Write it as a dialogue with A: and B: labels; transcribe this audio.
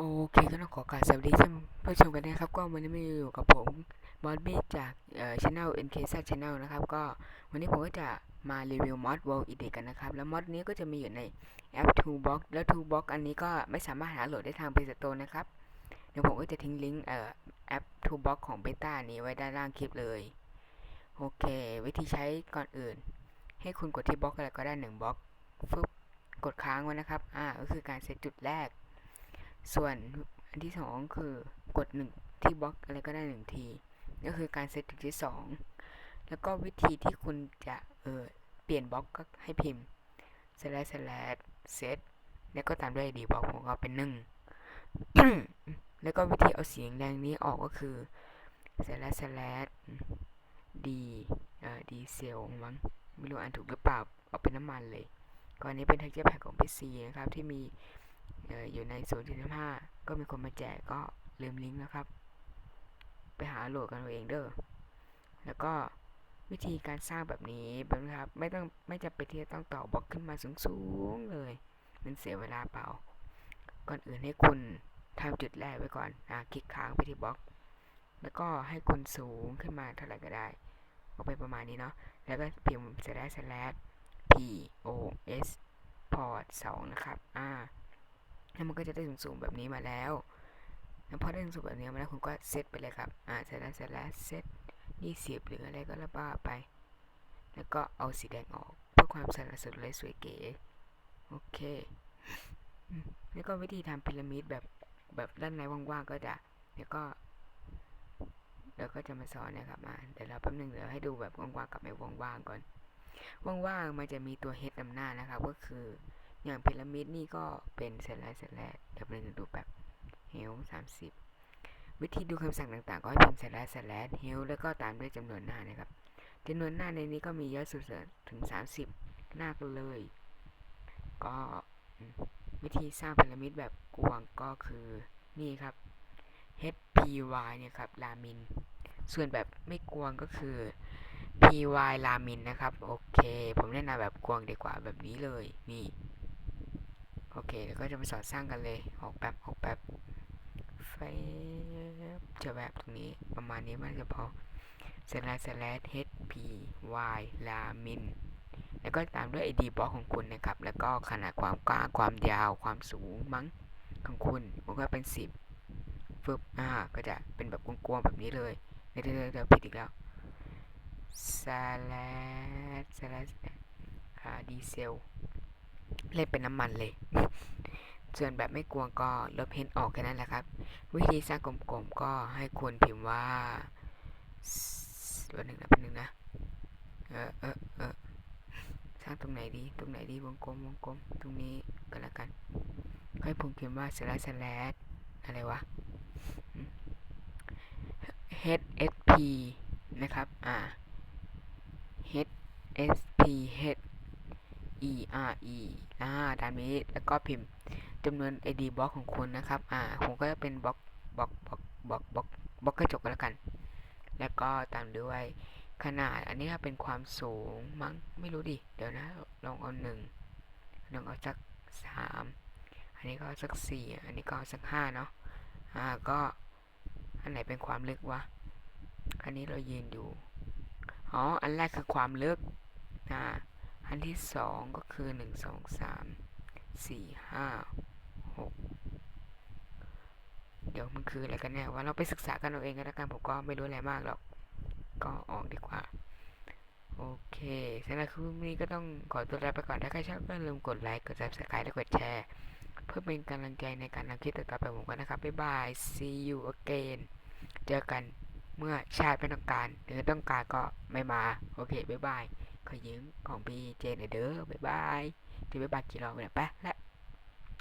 A: โอเคก็ต้องขอกราบสวัสดีท่านผู้ชมกันนะครับ ก็วันนี้มาอยู่กับผมมอสบี้จากเอ่อช anel NKZ Channel นะครับ ก็วันนี้ผมก็จะมารีวิวมอส World Edit กันนะครับ แล้วมอสนี้ก็จะมีอยู่ในแอป Toolbox แล้ว Toolbox อันนี้ก็ไม่สามารถหาโหลดได้ทาง Play Store นะครับ เดี๋ยวผมก็จะทิ้งลิงก์เอ่อแอป Toolbox ของ Beta นี้ไว้ด้านล่างคลิปเลย โอเค วิธีใช้ก่อนอื่น ให้คุณกดที่บล็อกอะไรก็ได้หนึ่งบล็อกฟึบกดค้างไว้นะครับ อ่าก็คือการเซตจุดแรก ส่วนอันที่สองคือกดหนึ่งที่บล็อกอะไรก็ได้หนึ่งที ก็คือการเซตจุดที่สองแล้วก็วิธีที่คุณจะเออเปลี่ยนบล็อกก็ให้พิมพ์ slash slash set แล้วก็ตามด้วย id บล็อกของเราเป็นหนึ่งแล้วก็วิธีเอาเสียงแดงนี้ออกก็คือ slash slash d เอ่อ d cell มั้งไม่รู้อ่านถูกหรือเปล่าเอาเป็นน้ำมันเลยก่อนนี้เป็น texture pack ของ PC นะครับที่มี อยู่ใน0ูนย์จุดห้าก็มีคนมาแจกก็ลืมลิงก์นะครับ ไปหาโหลดกันเอาเองเด้อแล้วก็วิธีการสร้างแบบนี้แบบนี้ครับ ไม่ต้องไม่จำเป็นที่จะต้องต่อบล็อกขึ้นมาสูงๆเลย มันเสียเวลาเปล่า ก่อนอื่นให้คุณทำจุดแรกไว้ก่อนอะคลิกค้างไปที่บล็อก แล้วก็ให้คุณสูงขึ้นมาเท่าไหร่ก็ได้เอาไปประมาณนี้เนาะแล้วก็พิมพ์ slash slash p o s port 2นะครับอ่า แล้วมันก็จะได้สูงๆแบบนี้มาแล้วแล้วพอได้สูงแบบนี้มาแล้วคุณก็เซตไปเลยครับอ่าเสร็จแล้วเสร็จแล้วเซตยี่สิบหรืออะไรก็แล้วบ้าไป แล้วก็เอาสีแดงออกเพื่อความสละสดเลยสวยเก๋โอเคแล้วก็วิธีทำพีระมิดแบบแบบด้านในว่างๆก็จะเดี๋ยวก็เดี๋ยวก็จะมาสอนนะครับอ่าเดี๋ยวเราแป๊บนึงเดี๋ยวให้ดูแบบว่างๆกับไม่ว่างๆก่อน ว่างๆมันจะมีตัว h นำหน้านะครับ ก็คือ อย่างพีระมิดนี่ก็เป็นเสร็จแล้วเสร็จแล้วเดี๋ยวเราจะดูแบบ health 30วิธีดูคำสั่งต่างๆ ก็ให้พิมพ์ slash slash health แล้วก็ตามด้วยจำนวนหน้านะครับจำนวนหน้าในนี้ก็มีเยอะสุดๆถึง 30 หน้ากันเลย ก็วิธีสร้างพีระมิดแบบกวางก็คือนี่ครับ HPY เนี่ยครับรามิน ส่วนแบบไม่กวางก็คือ PY รามินนะครับ โอเค ผมแนะนำแบบกวางดีกว่าแบบนี้เลย นี่ โอเคแล้วก็จะมาสอนสร้างกันเลย ออกแบบออกแบบไฟจะแบบตรงนี้ประมาณนี้มันจะพอ slash slash h p y ลามินแล้วก็ตามด้วย id บล็อกของคุณนะครับ แล้วก็ขนาดความกว้างความยาวความสูงมั้งของคุณผมก็เป็น 10ฟึบอ่าก็จะเป็นแบบกว้างๆแบบนี้เลยเดี๋ยวเดี๋ยวเดี๋ยวผิดอีกแล้ว slash slash อ่าดีเซล เล่นเป็นน้ำมันเลยส่วนแบบไม่กวงก็ลบเพนออกแค่นั้นแหละครับ วิธีสร้างกลมๆก็ให้คุณพิมพ์ว่าตัวหนึ่งนะเป็นหนึ่งนะเออเออเออสร้างตรงไหนดี ตรงไหนดีวงกลมวงกลม ตรงนี้ก็แล้วกันให้ผมพิมพ์ว่า slash slash อะไรวะ hsp นะครับ อ่า hsp h e r e อ่าตามนี้แล้วก็พิมพ์จำนวน id บล็อกของคุณนะครับอ่าผมก็จะเป็นบล็อกบล็อกบล็อกบล็อกบล็อกบล็อกกระจกแล้วกัน แล้วก็ตามด้วยขนาดอันนี้เป็นความสูงมั้งไม่รู้ดิเดี๋ยวนะลองเอาหนึ่งลองเอาสักสามอันนี้ก็สักสี่อันนี้ก็สักห้าเนาะอ่าก็อันไหนเป็นความลึกวะอันนี้เรายืนอยู่อ๋ออันแรกคือความลึกอ่า อันที่สองก็คือหนึ่งสองสามสี่ห้าหกเดี๋ยวมันคืออะไรกันแน่ว่าเราไปศึกษากันเอาเองกันแล้วกันผมก็ไม่รู้อะไรมากหรอก ก็ออกดีกว่า โอเคสำหรับคลิปนี้ก็ต้องขอตัวลาไปก่อนถ้าใครชอบก็อย่าลืมกดไลค์กด subscribe และกดแชร์ เพื่อเป็นกำลังใจในการทำคลิปต่อไปผมกันนะครับ บ๊ายบาย see you again เจอกันเมื่อชาติไม่ต้องการ หรือต้องการก็ไม่มา โอเค บ๊ายบาย ขอยืมของพี่เจนเด้อบ๊ายบายที่บ๊ายบายกี่รอบเนี่ยไปละ